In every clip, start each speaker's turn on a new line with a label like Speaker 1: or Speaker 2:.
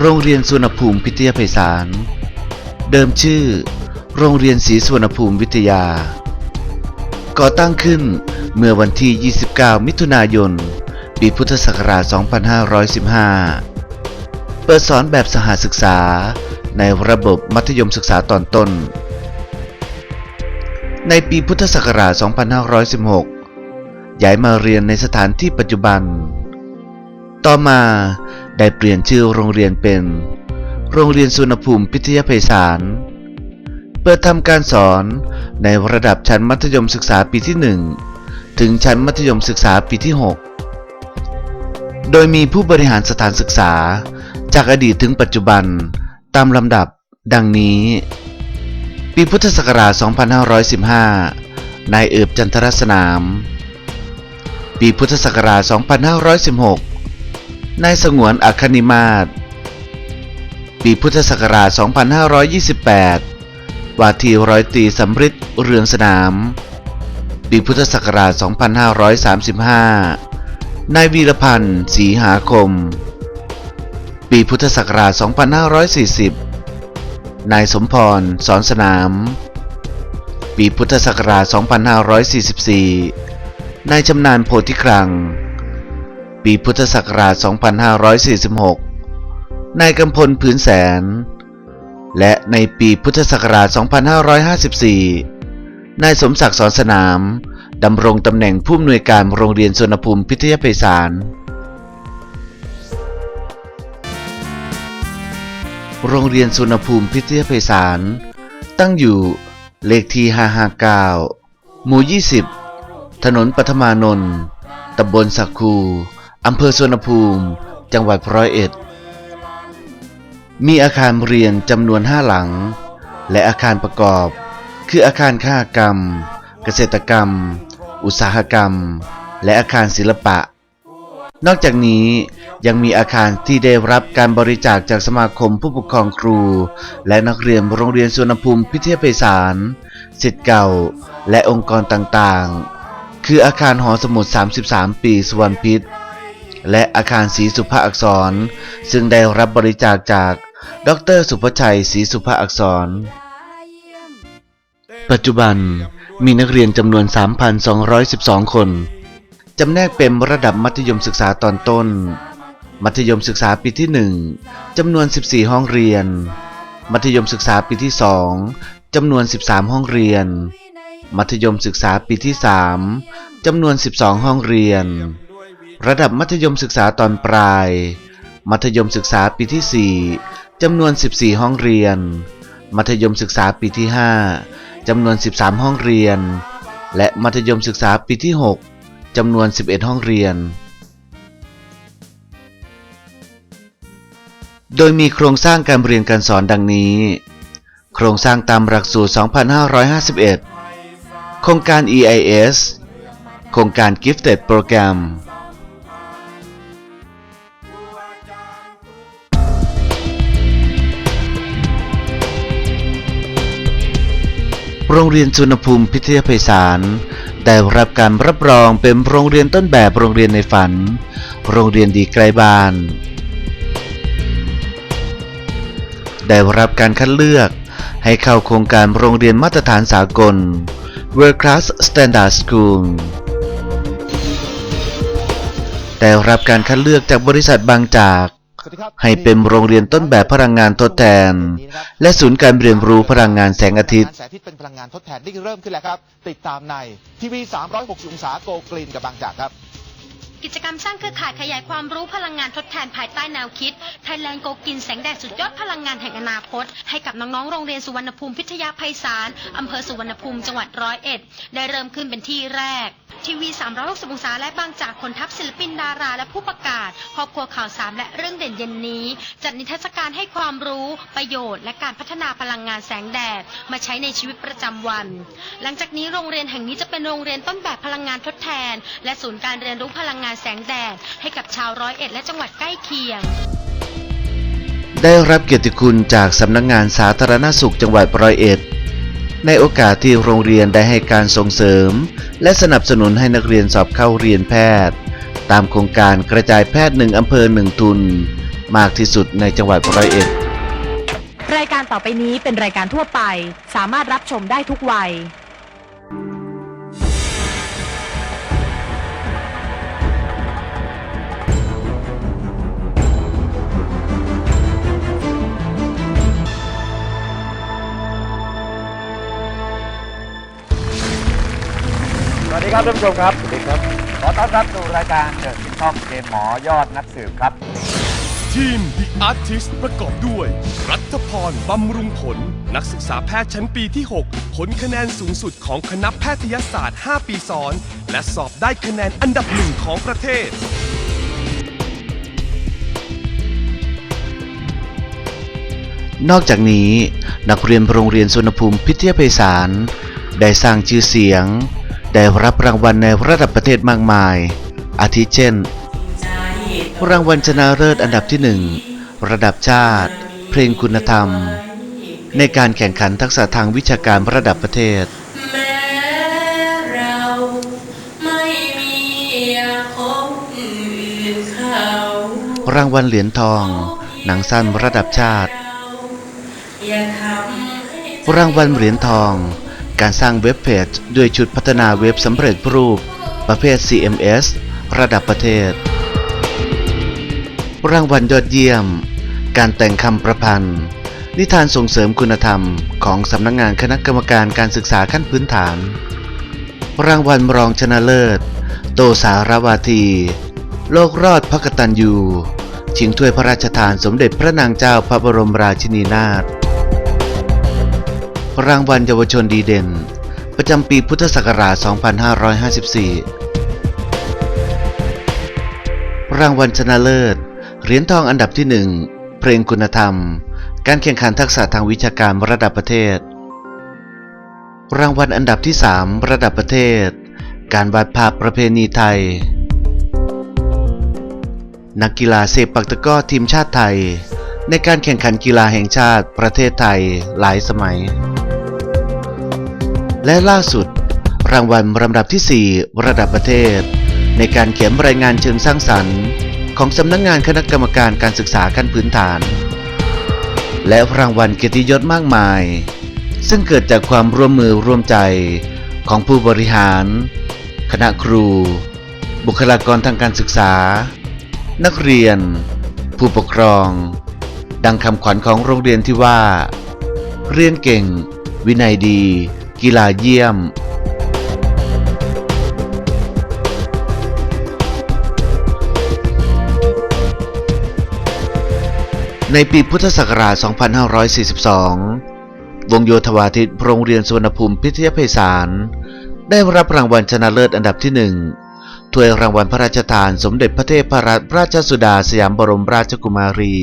Speaker 1: โรงเรียนสุวรรณภูมิพิทยาไพศาล เดิมชื่อ โรงเรียนศรีสุวรรณภูมิวิทยา ก่อตั้งขึ้นเมื่อวันที่ 29 มิถุนายน ปีพุทธศักราช 2515 เปิดสอนแบบสหศึกษาในระบบมัธยมศึกษาตอนต้น ในปีพุทธศักราช 2516 ย้ายมาเรียนในสถานที่ปัจจุบัน ต่อมา ได้เปลี่ยนชื่อโรงเรียนเป็น โรงเรียนสุวรรณภูมิพิทยาไพศาล เปิดทำการสอนในระดับชั้นมัธยมศึกษาปีที่ 1 ถึงชั้นมัธยมศึกษาปีที่ 6 โดยมีผู้บริหารสถานศึกษา จากอดีตถึงปัจจุบันตามลำดับดังนี้ ปีพุทธศักราช 2515 นายเอิบจันทรสนาม ปีพุทธศักราช 2516 นายสงวนอัคนิมาศปีพุทธศักราช 2528 วาทีร้อยตีสำริดเรืองสนาม ปีพุทธศักราช 2535 นายวีรพันธ์ศรีหาคม ปีพุทธศักราช 2540 นายสมพร สอนสนาม ปีพุทธศักราช 2544 นายชำนาญโพธิครัง ปีพุทธศักราช 2546 นายกำพลผืนแสน และในปีพุทธศักราช 2554 นายสมศักดิ์สอนสนามดำรงตำแหน่งผู้อำนวยการโรงเรียนสวนภูมิพิทยาไพศาลโรงเรียนสุวรรณภูมิพิทยาไพศาลตั้งอยู่เลขที่ 559 หมู่ 20 ถนนปัทมานนท์ตำบลสักคู อำเภอสุวรรณภูมิ จังหวัดร้อยเอ็ด มีอาคารเรียนจำนวน5หลัง และอาคารประกอบ คืออาคารค้ากรรม เกษตรกรรม อุตสาหกรรม และอาคารศิลปะ นอกจากนี้ยังมีอาคารที่ได้รับการบริจาคจากสมาคมผู้ปกครองครู และนักเรียนโรงเรียนสุวรรณภูมิพิเทยาไพศาลสิทธิ์เก่า และองค์กรต่างๆ คืออาคารหอสมุด 33 ปี สวรรณพิษ และอาคารศรีสุภาอักษร ซึ่งได้รับบริจาคจาก ดร สุภชัยศรีสุภาอักษร ปัจจุบันมีนักเรียนจำนวน 3,212 คน จำแนกเป็นระดับมัธยมศึกษาตอนต้น มัธยมศึกษาปีที่ 1จำนวน 14 ห้องเรียน มัธยมศึกษาปีที่ 2จำนวน 13 ห้องเรียน มัธยมศึกษาปีที่ 3จำนวน 12 ห้องเรียน ระดับมัธยมศึกษาตอนปลาย มัธยมศึกษาปีที่ 4จำนวน 14 ห้องเรียน มัธยมศึกษาปีที่ 5จำนวน 13 ห้องเรียน และมัธยมศึกษาปีที่ 6จำนวน 11 ห้องเรียน โดยมีโครงสร้างการเรียนการสอนดังนี้ โครงสร้างตามหลักสูตร 2551 โครงการ EIS โครงการ Gifted Program โรงเรียนสุวรรณภูมิพิทยาไพศาลได้รับการรับรองเป็นโรงเรียนต้นแบบโรงเรียนในฝัน โรงเรียนดีใกลบ้าน ได้รับการคัดเลือกให้เข้าโครงการโรงเรียนมาตรฐานสากล World Class Standard School ได้รับการคัดเลือกจากบริษัทบางจาก ให้เป็นโรงเรียนต้นแบบพลังงานทดแทน และศูนย์การเรียนรู้พลังงานแสงอาทิตย์
Speaker 2: แสงอาทิตย์เป็นพลังงานทดแทนที่เริ่มขึ้นแล้วครับ ติดตามในทีวี360องศาโกกรีนกับบางจากครับ
Speaker 3: กิจกรรมสร้างเครือข่ายขยายความรู้พลังงานทดแทนภายใต้แนวคิด Thailand Go กินแสงแดดสุดยอดพลังงานแห่งอนาคต ให้กับน้องๆ โรงเรียนสุวรรณภูมิพิทยาภัยศาลอำเภอสุวรรณภูมิจังหวัดร้อยเอ็ด ได้เริ่มขึ้นเป็นที่แรก ทีวี 360 องศาและบางจากคนทัพศิลปินดาราและผู้ประกาศครอบครัวข่าวสามและเรื่องเด่นเย็นนี้ จัดนิทรรศการให้ความรู้ประโยชน์ และการพัฒนาพลังงานแสงแดด มาใช้ในชีวิตประจำวัน หลังจากนี้โรงเรียนแห่งนี้จะเป็นโรงเรียนต้นแบบพลังงานทดแทน และศูนย์การเรียนรู้พลังงานแสงแดด ให้กับชาวร้อยเอ็ดและจังหวัดใกล้เคียง
Speaker 1: ได้รับเกียรติคุณจากสำนักงานสาธารณสุขจังหวัดร้อยเอ็ด ในโอกาสที่โรงเรียนได้ให้การส่งเสริม และสนับสนุนให้นักเรียนสอบเข้าเรียนแพทย์ ตามโครงการกระจายแพทย์หนึ่งอำเภอหนึ่งทุน มากที่สุดในจังหวัดร้อยเอ็ด
Speaker 4: รายการต่อไปนี้เป็นรายการทั่วไป สามารถรับชมได้ทุกวัย
Speaker 5: ครับท่านผู้ชมครับ สวัสดีครับ ขอต้อนรับสู่รายการเดอะซิทคอมเกมหมอยอดนักสืบครับ
Speaker 6: ทีม The Artist ประกอบด้วย รัฐพร บำรุงผล นักศึกษาแพทย์ชั้นปีที่ 6 ผลคะแนนสูงสุดของคณะแพทยศาสตร์ 5 ปีซ้อน และสอบได้คะแนนอันดับหนึ่งของประเทศ
Speaker 1: นอกจากนี้ นักเรียนโรงเรียนสุวรรณภูมิพิทยาภัยสารได้สร้างชื่อเสียง ได้รับรางวัลในระดับประเทศมากมาย อาทิเช่น รางวัลชนะเลิศอันดับที่หนึ่งระดับชาติ เพลงคุณธรรม ในการแข่งขันทักษะทางวิชาการระดับประเทศ
Speaker 7: แม้เราไม่มีพบอื่นเขา
Speaker 1: รางวัลเหรียญทอง หนังสั้นระดับชาติ
Speaker 7: อย่าทำให้
Speaker 1: รางวัลเหรียญทอง การสร้างเว็บเพจด้วยชุดพัฒนาเว็บสำเร็จรูป ประเภท CMS ระดับประเทศ รางวัลยอดเยี่ยม การแต่งคำประพันธ์ นิทานส่งเสริมคุณธรรมของสำนักงงานคณะกรรมการการศึกษาขั้นพื้นฐาน รางวัลรองชนะเลิศ โตสารวาที โลกรอดพระกตัญญูชิงถ้วยพระราชทานสมเด็จพระนางเจ้าพระบรมราชินีนาถ รางวัลเยาวชนดีเด่น ประจำปีพุทธศักราช 2554 รางวัลชนะเลิศ เหรียญทองอันดับที่หนึ่งเพลงคุณธรรม การแข่งขันทักษะทางวิชาการระดับประเทศ รางวัลอันดับที่ 3 ระดับประเทศ การวาดภาพประเพณีไทย นักกีฬาเซปักตะก้อทีมชาติไทยในการแข่งขันกีฬาแห่งชาติประเทศไทยหลายสมัย และล่าสุด รางวัลลำดับที่ 4 ระดับประเทศ ในการเขียนรายงานเชิงสร้างสรรค์ ของสำนักงงานคณะกรรมการการศึกษาขั้นพื้นฐาน และรางวัลเกียรติยศมากมาย ซึ่งเกิดจากความร่วมมือร่วมใจของผู้บริหาร คณะครู บุคลากรทางการศึกษา นักเรียน ผู้ปกครอง ดังคำขวัญของโรงเรียนที่ว่า เรียนเก่ง วินัยดี กีฬาเยี่ยมในปีพุทธศักราช 2542 วงโยธวาทิตโรงเรียนสุวรรณภูมิพิทยาภัยสาร ได้รับรางวัลชนะเลิศอันดับที่หนึ่งถ้วยรางวัลพระราชทานสมเด็จพระเทพรัตนราชสุดาสยามบรมราชกุมารี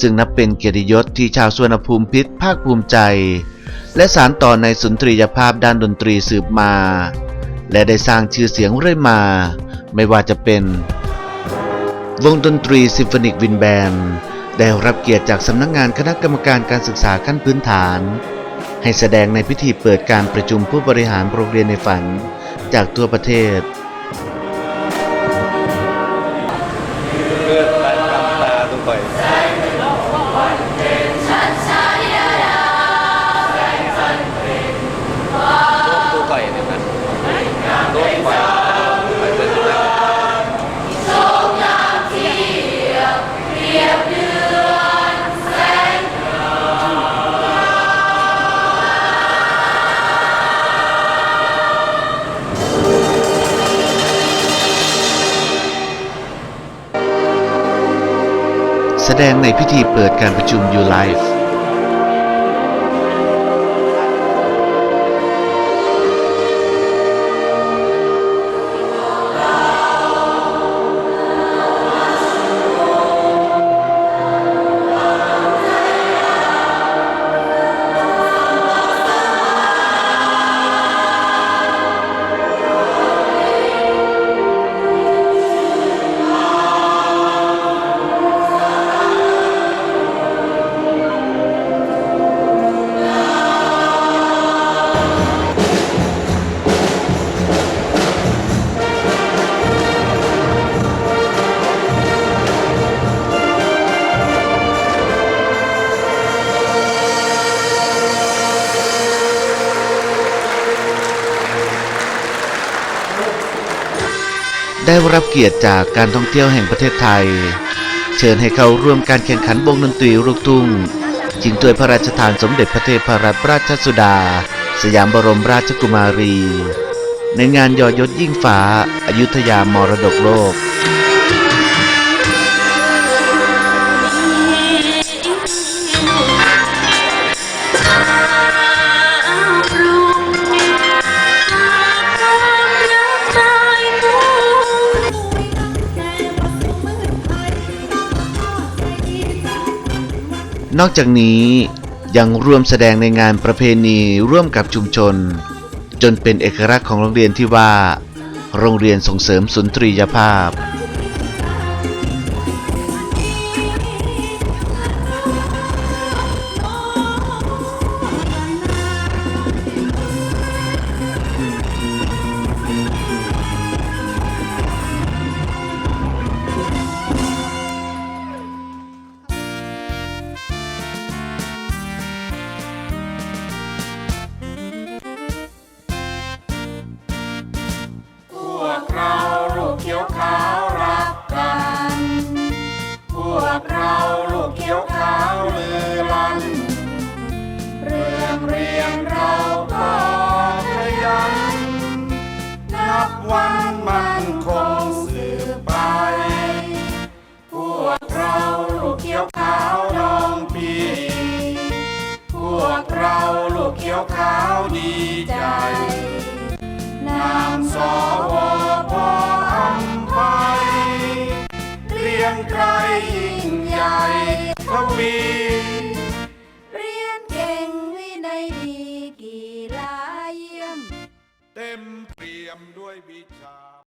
Speaker 1: ซึ่งนับเป็นเกียรติยศที่ชาวสุวรรณภูมิพิษภาคภูมิใจ และสารต่อในสุนทรียภาพด้านดนตรีสืบมา และได้สร้างชื่อเสียงเรื่อยมา ไม่ว่าจะเป็น วงดนตรีซิมโฟนิกวินแบนได้รับเกียรติจากสำนักงานคณะกรรมการการศึกษาขั้นพื้นฐาน ให้แสดงในพิธีเปิดการประชุมผู้บริหารโรงเรียนในฝันจากทั่วประเทศ
Speaker 5: ดง
Speaker 1: ในพิธีเปิดการประชุม U Life ได้รับเกียรติจากการท่องเที่ยวแห่งประเทศไทย เชิญให้เขาร่วมการแข่งขันวงดนตรีลูกทุ่งจิงตัวยพระราชทานสมเด็จพระเทพรัตนราชสุดา สยามบรมราชกุมารี ในงานยอยศยิ่งฟ้าอายุทยามรดกโลก นอกจากนี้ยังร่วมแสดงในงานประเพณีร่วมกับชุมชน จนเป็นเอกลักษณ์ของโรงเรียนที่ว่า โรงเรียนส่งเสริมสุนทรียภาพ
Speaker 8: พ เขียวขาวดีใจ นามสวพออำไพเรียงไกรยิ่งใหญ่ทวีเรียนเก่งวินัยดีกีฬาเยี่ยม เต็มเปี่ยมด้วยวิชา